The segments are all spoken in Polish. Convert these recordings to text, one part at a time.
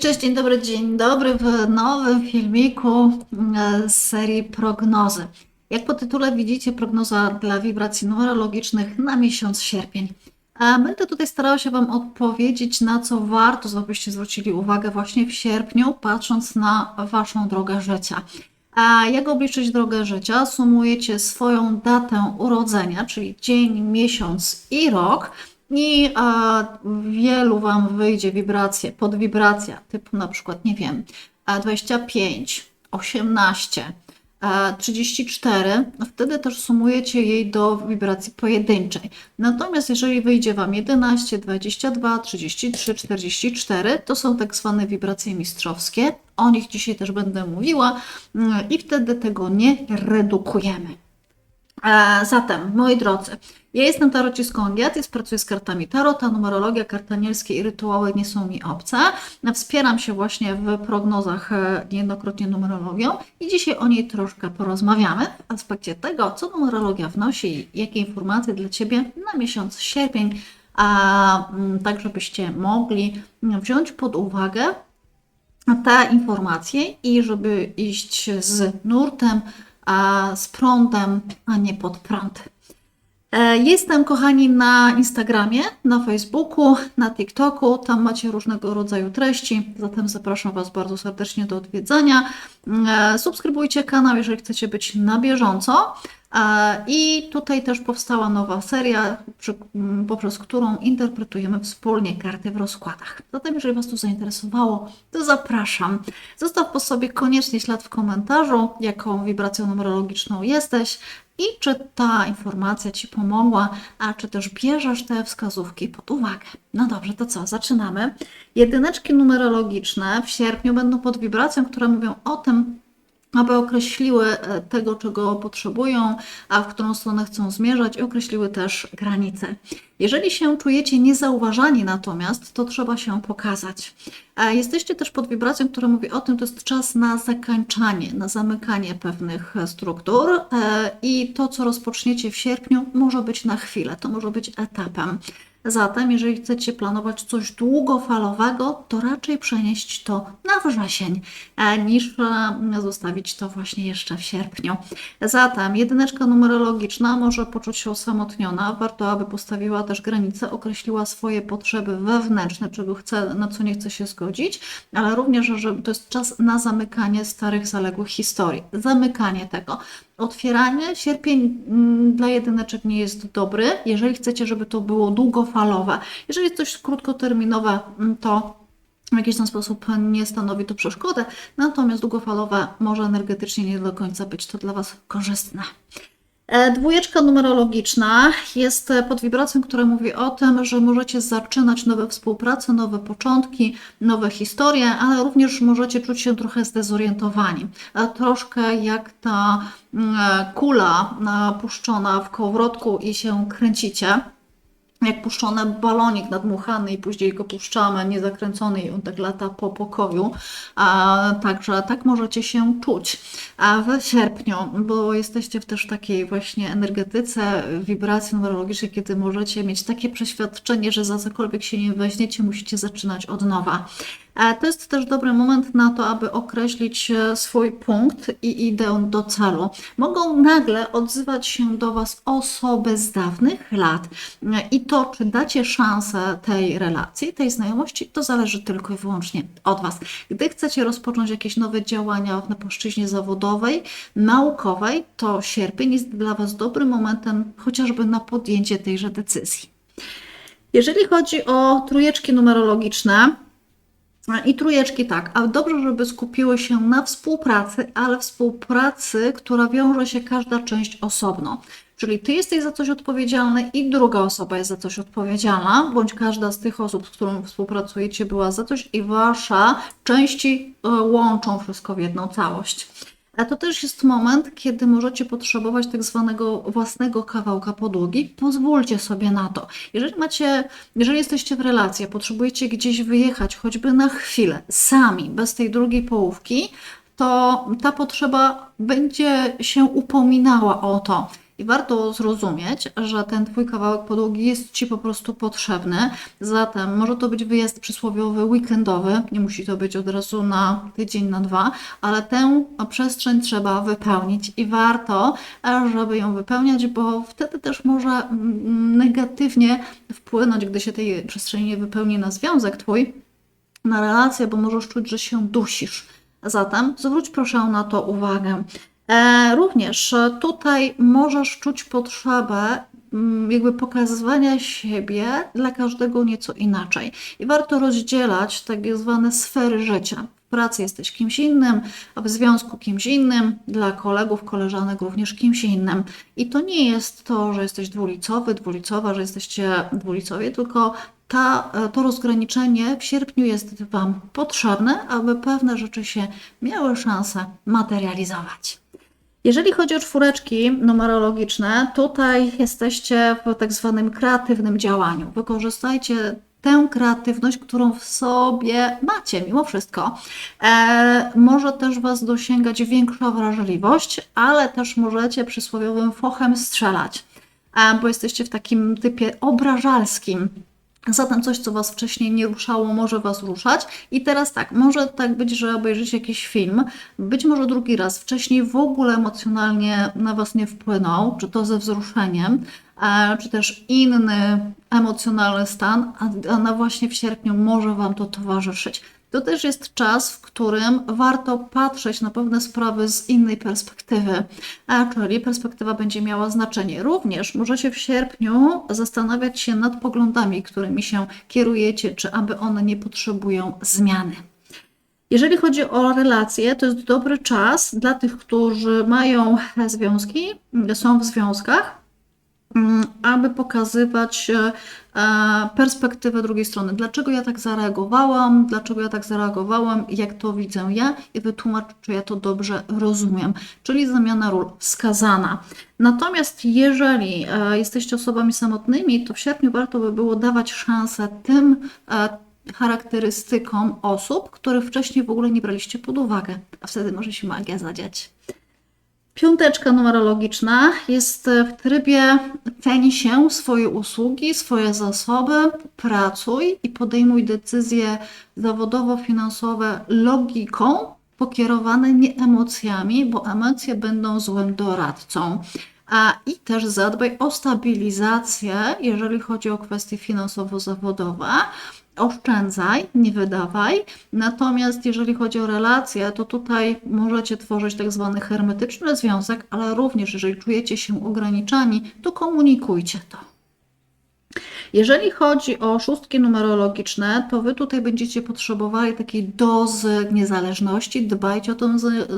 Cześć, dzień dobry, dzień dobry w nowym filmiku e, z serii prognozy. Jak po tytule widzicie, prognoza dla wibracji numerologicznych na miesiąc sierpień. Będę tutaj starała się Wam odpowiedzieć, na co warto, żebyście zwrócili uwagę właśnie w sierpniu, patrząc na Waszą drogę życia. A jak obliczyć drogę życia? Sumujecie swoją datę urodzenia, czyli dzień, miesiąc i rok. I a, wielu Wam wyjdzie wibracje, podwibracja, typu na przykład, nie wiem, a 25, 18, a 34, no wtedy też sumujecie jej do wibracji pojedynczej. Natomiast jeżeli wyjdzie Wam 11, 22, 33, 44, to są tak zwane wibracje mistrzowskie. O nich dzisiaj też będę mówiła mm, i wtedy tego nie redukujemy. Zatem, moi drodzy, ja jestem tarocistką Angiatis, pracuję z kartami tarot, ta numerologia, anielskie i rytuały nie są mi obce. Wspieram się właśnie w prognozach e, niejednokrotnie numerologią i dzisiaj o niej troszkę porozmawiamy w aspekcie tego, co numerologia wnosi jakie informacje dla Ciebie na miesiąc sierpień, a mm, tak żebyście mogli wziąć pod uwagę te informacje i żeby iść z nurtem, a z prądem, a nie pod prąd. E, Jestem, kochani, na Instagramie, na Facebooku, na TikToku. Tam macie różnego rodzaju treści, zatem zapraszam Was bardzo serdecznie do odwiedzania. E, Subskrybujcie kanał, jeżeli chcecie być na bieżąco. I tutaj też powstała nowa seria, przy, m, poprzez którą interpretujemy wspólnie karty w rozkładach. Zatem, jeżeli Was to zainteresowało, to zapraszam. Zostaw po sobie koniecznie ślad w komentarzu, jaką wibracją numerologiczną jesteś i czy ta informacja Ci pomogła, a czy też bierzesz te wskazówki pod uwagę. No dobrze, to co? Zaczynamy. Jedyneczki numerologiczne w sierpniu będą pod wibracją, które mówią o tym, aby określiły e, tego, czego potrzebują, a w którą stronę chcą zmierzać i określiły też granice. Jeżeli się czujecie niezauważani natomiast, to trzeba się pokazać. Jesteście też pod wibracją, która mówi o tym, to jest czas na zakończanie, na zamykanie pewnych struktur e, i to, co rozpoczniecie w sierpniu, może być na chwilę, to może być etapem. Zatem, jeżeli chcecie planować coś długofalowego, to raczej przenieść to na wrzesień, e, niż e, zostawić to właśnie jeszcze w sierpniu. Zatem, jedyneczka numerologiczna może poczuć się osamotniona. Warto, aby postawiła też granice, określiła swoje potrzeby wewnętrzne, czego chce, na co nie chce się zgodzić, ale również, że to jest czas na zamykanie starych, zaległych historii. Zamykanie tego. Otwieranie, sierpień mm, dla jedyneczek nie jest dobry, jeżeli chcecie, żeby to było długofalowe. Jeżeli coś krótkoterminowe, mm, to w jakiś tam sposób nie stanowi to przeszkody, natomiast długofalowe może energetycznie nie do końca być to dla Was korzystne. E, Dwójeczka numerologiczna jest e, pod wibracją, która mówi o tym, że możecie zaczynać nowe współprace, nowe początki, nowe historie, ale również możecie czuć się trochę zdezorientowani. E, Troszkę jak ta mm, kula puszczona w kołowrotku i się kręcicie jak puszczony balonik nadmuchany i później go puszczamy niezakręcony i on tak lata po pokoju. A, także tak możecie się czuć. A w sierpniu, bo jesteście w też takiej właśnie energetyce, wibracji numerologicznej, kiedy możecie mieć takie przeświadczenie, że za cokolwiek się nie weźmiecie, musicie zaczynać od nowa. E, To jest też dobry moment na to, aby określić e, swój punkt i idę do celu. Mogą nagle odzywać się do Was osoby z dawnych lat E, i to, czy dacie szansę tej relacji, tej znajomości, to zależy tylko i wyłącznie od Was. Gdy chcecie rozpocząć jakieś nowe działania na płaszczyźnie zawodowej, naukowej, to sierpień jest dla Was dobrym momentem chociażby na podjęcie tejże decyzji. Jeżeli chodzi o trójeczki numerologiczne, i trójeczki tak, a dobrze, żeby skupiły się na współpracy, ale współpracy, która wiąże się każda część osobno. Czyli ty jesteś za coś odpowiedzialny i druga osoba jest za coś odpowiedzialna, bądź każda z tych osób, z którą współpracujecie, była za coś i wasza części e, łączą wszystko w jedną całość. A to też jest moment, kiedy możecie potrzebować tak zwanego własnego kawałka podłogi. Pozwólcie sobie na to. Jeżeli macie, jeżeli jesteście w relacji, potrzebujecie gdzieś wyjechać, choćby na chwilę, sami, bez tej drugiej połówki, to ta potrzeba będzie się upominała o to. I warto zrozumieć, że ten Twój kawałek podłogi jest Ci po prostu potrzebny. Zatem może to być wyjazd przysłowiowy, weekendowy, nie musi to być od razu na tydzień, na dwa, ale tę przestrzeń trzeba wypełnić i warto, żeby ją wypełniać, bo wtedy też może mm, negatywnie wpłynąć, gdy się tej przestrzeni nie wypełni na związek Twój, na relację, bo możesz czuć, że się dusisz. Zatem zwróć proszę na to uwagę. E, również tutaj możesz czuć potrzebę mm, jakby pokazywania siebie dla każdego nieco inaczej. I warto rozdzielać tak zwane sfery życia. W pracy jesteś kimś innym, a w związku kimś innym, dla kolegów, koleżanek również kimś innym. I to nie jest to, że jesteś dwulicowy, dwulicowa, że jesteście dwulicowie, tylko ta, e, to rozgraniczenie w sierpniu jest Wam potrzebne, aby pewne rzeczy się miały szansę materializować. Jeżeli chodzi o czwóreczki numerologiczne, tutaj jesteście w tak zwanym kreatywnym działaniu. Wykorzystajcie tę kreatywność, którą w sobie macie, mimo wszystko. E, może też Was dosięgać większa wrażliwość, ale też możecie przysłowiowym fochem strzelać, e, bo jesteście w takim typie obrażalskim. Zatem coś, co Was wcześniej nie ruszało, może Was ruszać. I teraz tak, może tak być, że obejrzycie jakiś film, być może drugi raz, wcześniej w ogóle emocjonalnie na Was nie wpłynął, czy to ze wzruszeniem, e, czy też inny emocjonalny stan, a na właśnie w sierpniu może Wam to towarzyszyć. To też jest czas, w którym warto patrzeć na pewne sprawy z innej perspektywy, a czyli perspektywa będzie miała znaczenie. Również możecie w sierpniu zastanawiać się nad poglądami, którymi się kierujecie, czy aby one nie potrzebują zmiany. Jeżeli chodzi o relacje, to jest dobry czas dla tych, którzy mają związki, są w związkach, Mm, aby pokazywać e, perspektywę drugiej strony. Dlaczego ja tak zareagowałam, dlaczego ja tak zareagowałam, jak to widzę ja i wytłumacz, czy ja to dobrze rozumiem. Czyli zamiana ról wskazana. Natomiast jeżeli e, jesteście osobami samotnymi, to w sierpniu warto by było dawać szansę tym charakterystykom osób, które wcześniej w ogóle nie braliście pod uwagę, a wtedy może się magia zadziać. Piąteczka numerologiczna jest w trybie ceni się swoje usługi, swoje zasoby, pracuj i podejmuj decyzje zawodowo-finansowe logiką, pokierowane nie emocjami, bo emocje będą złym doradcą. A i też zadbaj o stabilizację, jeżeli chodzi o kwestie finansowo-zawodowe oszczędzaj, nie wydawaj. Natomiast jeżeli chodzi o relacje, to tutaj możecie tworzyć tak zwany hermetyczny związek, ale również jeżeli czujecie się ograniczani, to komunikujcie to. Jeżeli chodzi o szóstki numerologiczne, to Wy tutaj będziecie potrzebowali takiej dozy niezależności. Dbajcie o tę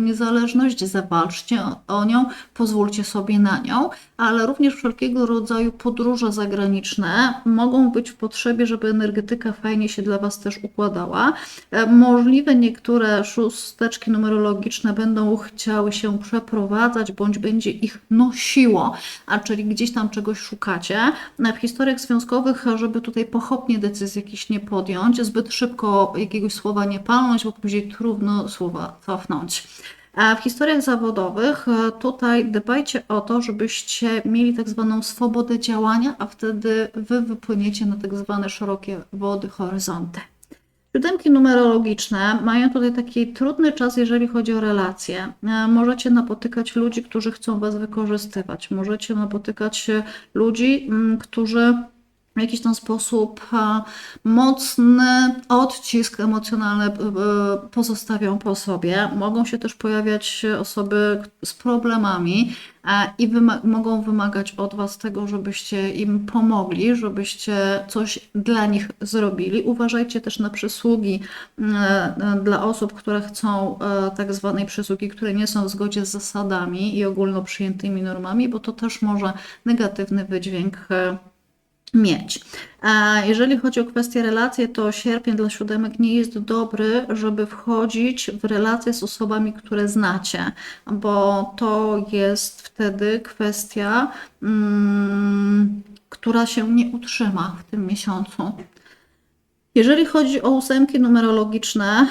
niezależność, zawalczcie o nią, pozwólcie sobie na nią, ale również wszelkiego rodzaju podróże zagraniczne mogą być w potrzebie, żeby energetyka fajnie się dla Was też układała. E, możliwe niektóre szósteczki numerologiczne będą chciały się przeprowadzać, bądź będzie ich nosiło, a czyli gdzieś tam czegoś szukacie. W historiach związkowych żeby tutaj pochopnie decyzji jakieś nie podjąć, zbyt szybko jakiegoś słowa nie palnąć, bo później trudno słowa cofnąć. A w historiach zawodowych e, tutaj dbajcie o to, żebyście mieli tak zwaną swobodę działania, a wtedy wy wypłyniecie na tak zwane szerokie wody, horyzonty. Siódemki numerologiczne mają tutaj taki trudny czas, jeżeli chodzi o relacje. E, możecie napotykać ludzi, którzy chcą Was wykorzystywać. Możecie napotykać ludzi, którzy w jakiś tam sposób e, mocny odcisk emocjonalny e, pozostawią po sobie. Mogą się też pojawiać osoby z problemami e, i mogą wymagać od Was tego, żebyście im pomogli, żebyście coś dla nich zrobili. Uważajcie też na przysługi dla osób, które chcą tak zwanej przysługi, które nie są w zgodzie z zasadami i ogólno przyjętymi normami, bo to też może negatywny wydźwięk mieć. Jeżeli chodzi o kwestię relacji, to sierpień dla siódemek nie jest dobry, żeby wchodzić w relacje z osobami, które znacie, bo to jest wtedy kwestia, mm, która się nie utrzyma w tym miesiącu. Jeżeli chodzi o ósemki numerologiczne,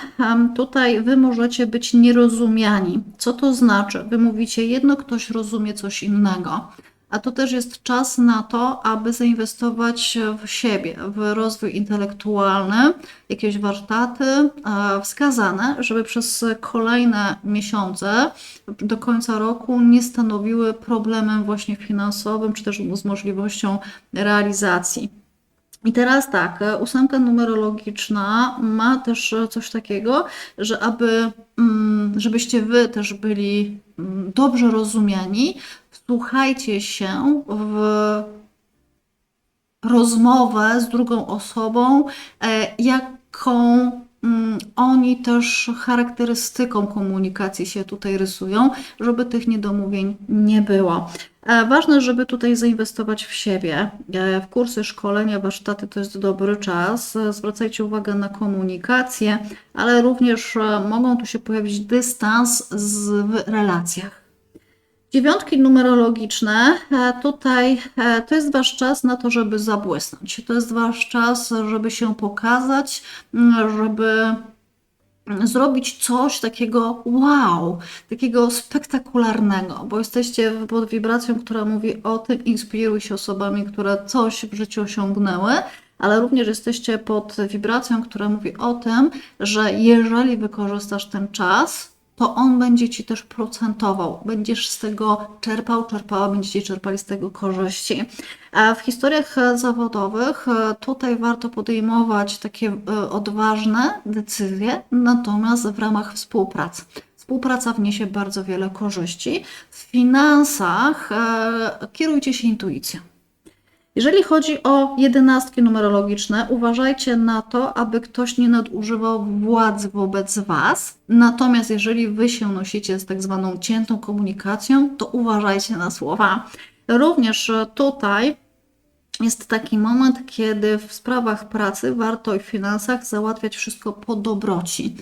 tutaj wy możecie być nierozumiani. Co to znaczy? Wy mówicie jedno, ktoś rozumie coś innego. A to też jest czas na to, aby zainwestować w siebie, w rozwój intelektualny, jakieś warsztaty e, wskazane, żeby przez kolejne miesiące do końca roku nie stanowiły problemem właśnie finansowym, czy też z możliwością realizacji. I teraz tak, e, ósemka numerologiczna ma też coś takiego, że aby, mm, żebyście wy też byli mm, dobrze rozumiani, wsłuchajcie się w rozmowę z drugą osobą, e, jaką oni też charakterystyką komunikacji się tutaj rysują, żeby tych niedomówień nie było. E, Ważne, żeby tutaj zainwestować w siebie. E, W kursy, szkolenia, warsztaty to jest dobry czas. E, Zwracajcie uwagę na komunikację, ale również mogą tu się pojawić dystans w relacjach. Dziewiątki numerologiczne, e, tutaj e, to jest Wasz czas na to, żeby zabłysnąć. To jest Wasz czas, żeby się pokazać, żeby zrobić coś takiego wow, takiego spektakularnego, bo jesteście pod wibracją, która mówi o tym, inspiruj się osobami, które coś w życiu osiągnęły, ale również jesteście pod wibracją, która mówi o tym, że jeżeli wykorzystasz ten czas, to on będzie ci też procentował. Będziesz z tego czerpał, czerpała, będziecie czerpali z tego korzyści. W historiach zawodowych e, tutaj warto podejmować takie e, odważne decyzje, natomiast w ramach współpracy. Współpraca wniesie bardzo wiele korzyści. W finansach e, kierujcie się intuicją. Jeżeli chodzi o jedenastki numerologiczne, uważajcie na to, aby ktoś nie nadużywał władzy wobec Was. Natomiast jeżeli Wy się nosicie z tak zwaną ciętą komunikacją, to uważajcie na słowa. Również tutaj jest taki moment, kiedy w sprawach pracy warto i w finansach załatwiać wszystko po dobroci.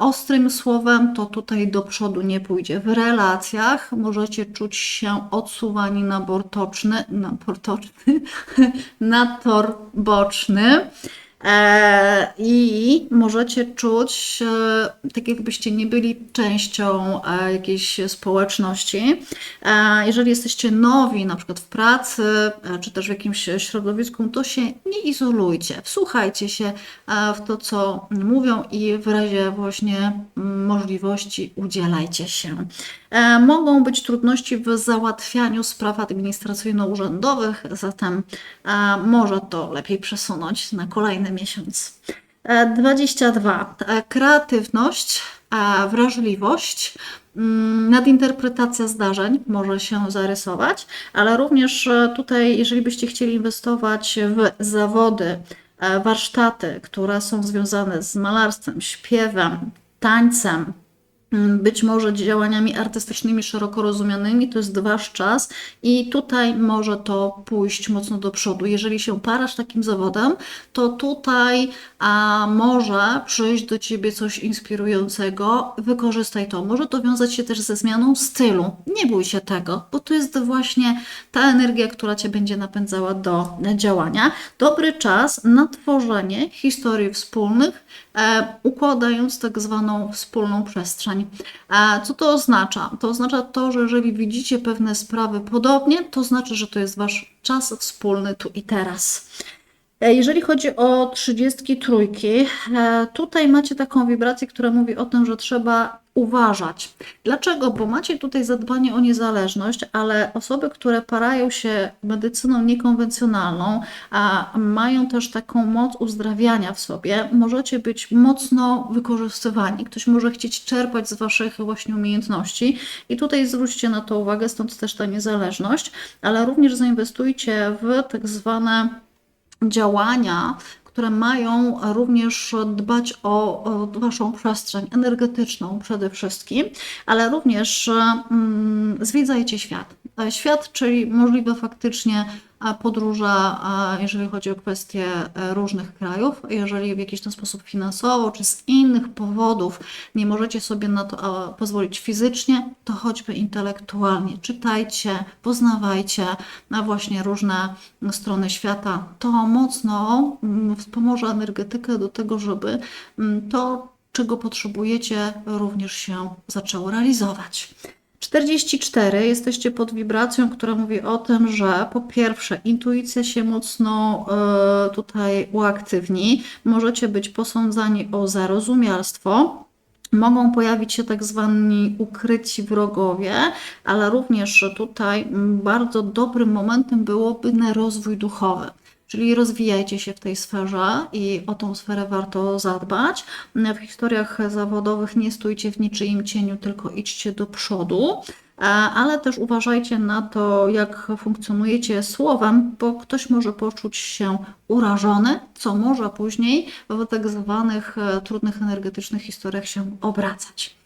Ostrym słowem to tutaj do przodu nie pójdzie. W relacjach możecie czuć się odsuwani na bortoczny, na bortoczny, na tor boczny. E, I możecie czuć, e, tak jakbyście nie byli częścią e, jakiejś społeczności. Jeżeli jesteście nowi, na przykład w pracy, czy też w jakimś środowisku, to się nie izolujcie. Wsłuchajcie się w to, co mówią i w razie właśnie mm, możliwości udzielajcie się. Mogą być trudności w załatwianiu spraw administracyjno-urzędowych, zatem może to lepiej przesunąć na kolejny miesiąc. E, 22. E, Kreatywność, e, wrażliwość, mm, nadinterpretacja zdarzeń może się zarysować, ale również e, tutaj, jeżeli byście chcieli inwestować w zawody, e, warsztaty, które są związane z malarstwem, śpiewem, tańcem, być może działaniami artystycznymi szeroko rozumianymi, to jest wasz czas i tutaj może to pójść mocno do przodu. Jeżeli się parasz takim zawodem, to tutaj a, może przyjść do ciebie coś inspirującego, wykorzystaj to. Może to wiązać się też ze zmianą stylu. Nie bój się tego, bo to jest właśnie ta energia, która cię będzie napędzała do działania. Dobry czas na tworzenie historii wspólnych, układając tak zwaną wspólną przestrzeń. E, co to oznacza? To oznacza to, że jeżeli widzicie pewne sprawy podobnie, to znaczy, że to jest wasz czas wspólny tu i teraz. E, Jeżeli chodzi o trzydziestki trójki, e, tutaj macie taką wibrację, która mówi o tym, że trzeba uważać. Dlaczego? Bo macie tutaj zadbanie o niezależność, ale osoby, które parają się medycyną niekonwencjonalną, a mają też taką moc uzdrawiania w sobie, możecie być mocno wykorzystywani. Ktoś może chcieć czerpać z waszych właśnie umiejętności i tutaj zwróćcie na to uwagę, stąd też ta niezależność, ale również zainwestujcie w tak zwane działania, które mają również dbać o, Waszą przestrzeń energetyczną przede wszystkim, ale również mm, zwiedzajcie świat. E, Świat, czyli możliwe faktycznie e, podróże, e, jeżeli chodzi o kwestie różnych krajów. Jeżeli w jakiś ten sposób finansowo czy z innych powodów nie możecie sobie na to pozwolić fizycznie, to choćby intelektualnie. Czytajcie, poznawajcie na właśnie różne strony świata. To mocno mm, wspomoże energetykę do tego, żeby mm, to, czego potrzebujecie, również się zaczęło realizować. 44 jesteście pod wibracją, która mówi o tym, że po pierwsze intuicja się mocno e, tutaj uaktywni, możecie być posądzani o zarozumialstwo. Mogą pojawić się tak zwani ukryci wrogowie, ale również tutaj bardzo dobrym momentem byłoby na rozwój duchowy. Czyli rozwijajcie się w tej sferze i o tą sferę warto zadbać. W historiach zawodowych nie stójcie w niczyim cieniu, tylko idźcie do przodu. E, Ale też uważajcie na to, jak funkcjonujecie słowem, bo ktoś może poczuć się urażony, co może później w tak zwanych e, trudnych energetycznych historiach się obracać.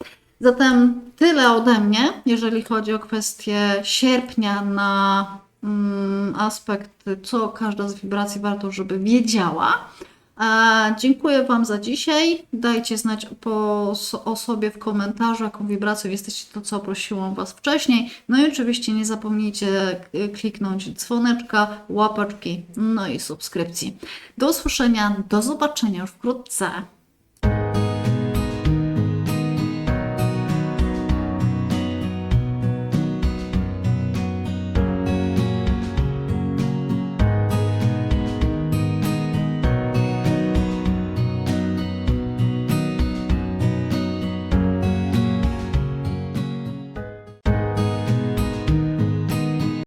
Zatem tyle ode mnie, jeżeli chodzi o kwestię sierpnia na aspekt, co każda z wibracji warto, żeby wiedziała. Dziękuję Wam za dzisiaj. Dajcie znać po, o sobie w komentarzu, jaką wibracją jesteście, to co prosiłam Was wcześniej. No i oczywiście nie zapomnijcie y, kliknąć dzwoneczka, łapaczki, no i subskrypcji. Do usłyszenia, do zobaczenia już wkrótce.